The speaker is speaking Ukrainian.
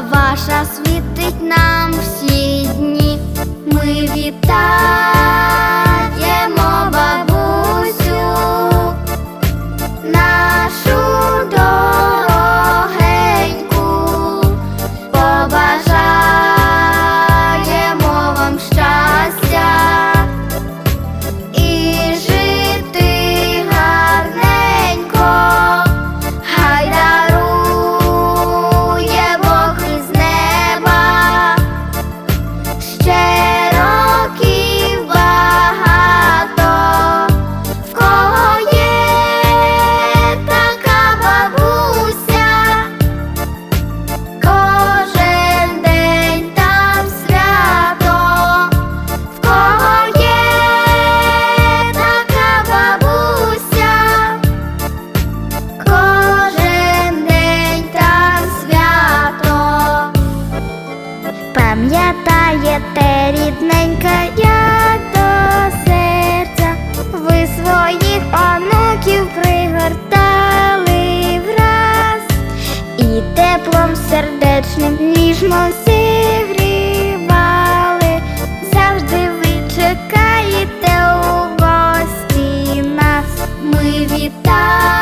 ваша світить нам всі дні. Ми вітаємо сердечним ніжно зігрівали, завжди ви чекаєте у гості нас. Ми вітаємо.